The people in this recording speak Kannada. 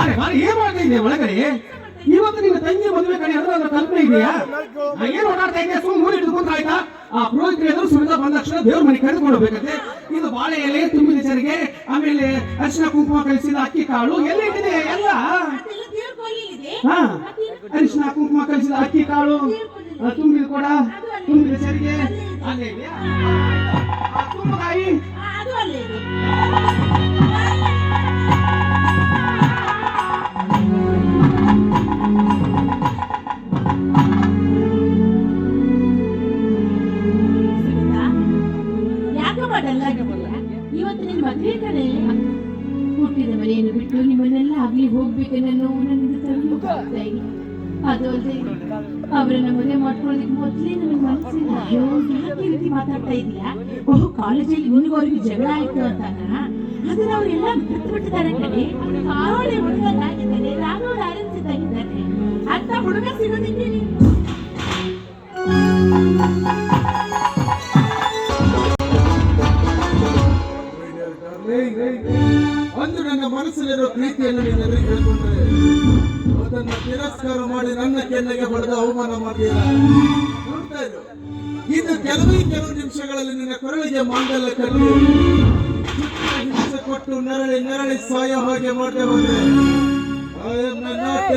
ಅರೆ ಬಾರಿ, ಏನ್ ಮಾಡ್ತಾ ಇದೆಯಾ ಒಳಗಡೆ? ಇವತ್ತು ನಿನ್ನ ತಂಗಿ ಮದುವೆ ಕಡೆ ಅಂದ್ರೆ ಅದ್ರ ಕಲ್ಪನೆ ಇದೆಯಾ? ಏನ್ ಓಡಾಡ್ತಾ ಇದೆಯಾ ಸುಮ್ ಮೂಡಿ ಹಿಡ್ಕೊಂಡ್ರೆ ಆಯ್ತಾ? ಆ ಪುರೋಹಿತರು ಎದುರು ಸುರಿದ ಬಂದ ತಕ್ಷಣ ದೇವ್ರ ಮನೆ ಕರೆದುಕೊಂಡು ಇದು ಬಾಳೆ ಎಲೆ ತುಂಬಿದ ಚರಿಗೆ ಆಮೇಲೆ ಅರಿಶಿನ ಕುಂಕುಮ ಕಲಿಸಿದ ಅಕ್ಕಿ ಕಾಳು, ಎಲ್ಲ ಇದೆ ಎಲ್ಲ. ಹಾ, ಅರಿಶಿನ ಕುಂಕುಮ ಕಲಿಸಿದ ಅಕ್ಕಿ ಕಾಳು ತುಂಬಿದ ಕೊಡ, ತುಂಬಿದ ಚರಿಗೆ ಅಲ್ಲೇ ಇದೆಯಾ? ಇವತ್ತು ನಿನ್ನ ಮದುವೆ ಕಡೆ ಹುಟ್ಟಿದ ಮನೆಯನ್ನು ಬಿಟ್ಟು ನಿಮ್ಮನ್ನೆಲ್ಲ ಆಗ್ಲಿ ಹೋಗಬೇಕು ನೋವು ನನ್ನಿಂದ ಇಲ್ಲ. ಅದು ಅಲ್ಲದೆ ಅವರನ್ನ ಮದುವೆ ಮಾಡ್ಕೊಳ್ಳೋದಕ್ಕೆ ಮೊದಲೇ ನನಗೆ ಮನಸ್ಸಿಲ್ಲ ಅಯ್ಯೋ, ಯಾಕೆ ರೀತಿ ಮಾತಾಡ್ತಾ ಇದೀಯಾ ಓಹ್, ಕಾಲೇಜಲ್ಲಿ ನಿನಗೂ ಅವ್ರಿಗೆ ಜಗಳ ಆಯ್ತು ಅಂತಾನ ಅದನ್ನ ಅವರೆಲ್ಲ ಬಿಟ್ಟು ಬಿಟ್ಟಿದ್ದಾರೆ ಕಡೆ ಆರೋಳೆ ಹುಡುಗ ನಾನು ರಾಘವ ಆರಂಭಿಸಿದ್ದಾಗಿದ್ದಾನೆ ಅಂತ ಹುಡುಗ ಸಿಗೋದಿಕ್ಕೆ ಅಂದು ನನ್ನ ಮನಸ್ಸಲ್ಲಿರೋ ಪ್ರೀತಿಯನ್ನು ನೀನು ಎದುರಿಗೆ ಹೇಳ್ಕೊಂಡ್ರೆ ಅದನ್ನ ತಿರಸ್ಕಾರ ಮಾಡಿ ನನ್ನ ಕೆನ್ನೆಗೆ ಹೊಡೆದ ಅವಮಾನ ಮಾಡಿದ ನೋಡ್ತಾ ಇನ್ನು ಕೆಲವೇ ಕೆಲವು ನಿಮಿಷಗಳಲ್ಲಿ ನಿನ್ನ ಕೊರಳಿಗೆ ಮಾಂಗಲ್ಯ ಕಟ್ಟಿ ಹಿಂಸೆ ಕೊಟ್ಟು ನರಳಿ ನರಳಿ ಸಾಯೋ ಹಾಗೆ ಮಾಡದೆ ಹೋದ್ರೆ I am not a